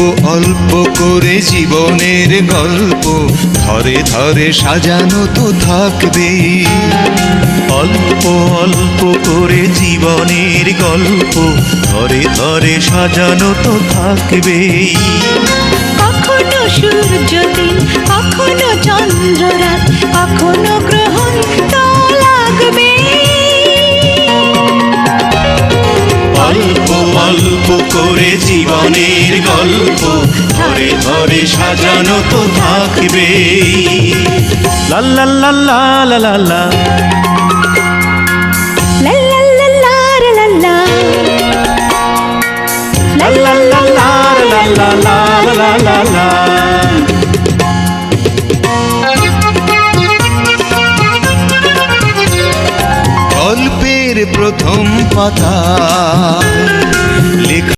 অল্প করে জীবনের গল্প। ধরে ধরে সাজানো তো থাকবে অল্প অল্প করে জীবনের গল্প। ধরে ধরে সাজানো তো থাকবে কখনো সূর্য দিন কখনো চন্দ্র করে জীবনের গল্প ধরে ধরে সাজানো তো থাকবে গল্পের প্রথম পাতা